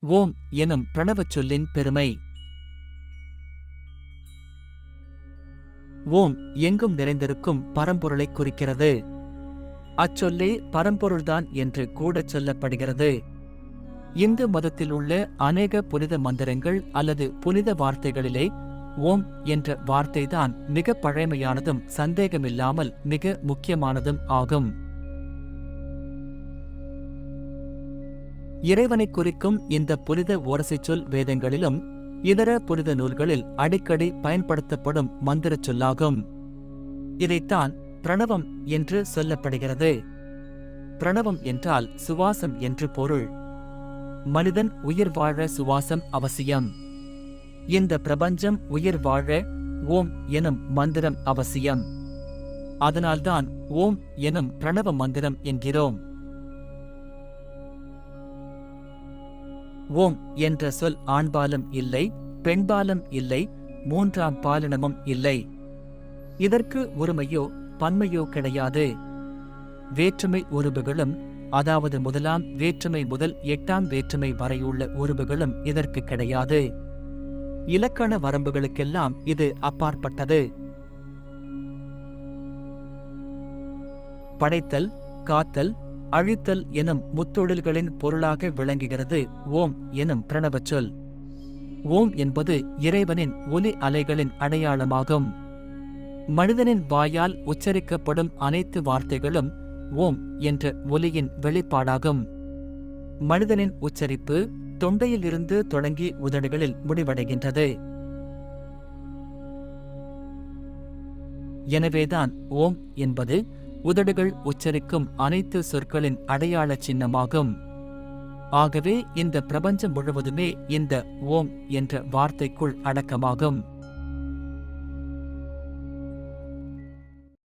ஓம் எனும் பிரணவச் சொல்லின் பெருமை. ஓம் எங்கும் நிறைந்திருக்கும் பரம்பொருளைக் குறிக்கிறது. அச்சொல்லே பரம்பொருள்தான் என்று கூடச் சொல்லப்படுகிறது. இந்து மதத்தில் உள்ள அநேக புனித மந்திரங்கள் அல்லது புனித வார்த்தைகளிலே ஓம் என்ற வார்த்தைதான் மிக பழமையானதும் சந்தேகமில்லாமல் மிக முக்கியமானதும் ஆகும். இறைவனைக் குறிக்கும் இந்த புனித ஓரசைச் சொல் வேதங்களிலும் இதர புனித நூல்களில் அடிக்கடி பயன்படுத்தப்படும் மந்திரச் சொல்லாகும். இதைத்தான் பிரணவம் என்று சொல்லப்படுகிறது. பிரணவம் என்றால் சுவாசம் என்று பொருள். மனிதன் உயிர் வாழ சுவாசம் அவசியம். இந்த பிரபஞ்சம் உயிர் வாழ ஓம் எனும் மந்திரம் அவசியம். அதனால்தான் ஓம் எனும் பிரணவ மந்திரம் என்கிறோம். ஓம் என்ற சொல் ஆண்பாலும் இல்லை பெண்பாலும் இல்லை மூன்றாம் பாலினமும் இல்லை. இதற்கு ஒருமையோ பன்மையோ கிடையாது. வேற்றுமை உருபுகளும் அதாவது முதலாம் வேற்றுமை முதல் எட்டாம் வேற்றுமை வரையுள்ள உருபுகளும் இதற்கு கிடையாது. இலக்கண வரம்புகளுக்கெல்லாம் இது அப்பாற்பட்டது. படைத்தல் காத்தல் அழித்தல் எனும் முத்தொழில்களின் பொருளாக விளங்குகிறது. ஓம் எனும் பிரணவ சொல். ஓம் என்பது இறைவனின் ஒலி அலைகளின் அடையாளமாகும். மனிதனின் வாயால் உச்சரிக்கப்படும் அனைத்து வார்த்தைகளும் ஓம் என்ற ஒலியின் வெளிப்பாடாகும். மனிதனின் உச்சரிப்பு தொண்டையிலிருந்து தொடங்கி உதடுகளில் முடிவடைகின்றது. எனவேதான் ஓம் என்பது உதடுகள் உச்சரிக்கும் அனைத்து சொற்களின் அடையாள சின்னமாகும். ஆகவே இந்த பிரபஞ்சம் முழுவதுமே இந்த ஓம் என்ற வார்த்தைக்குள் அடக்கமாகும்.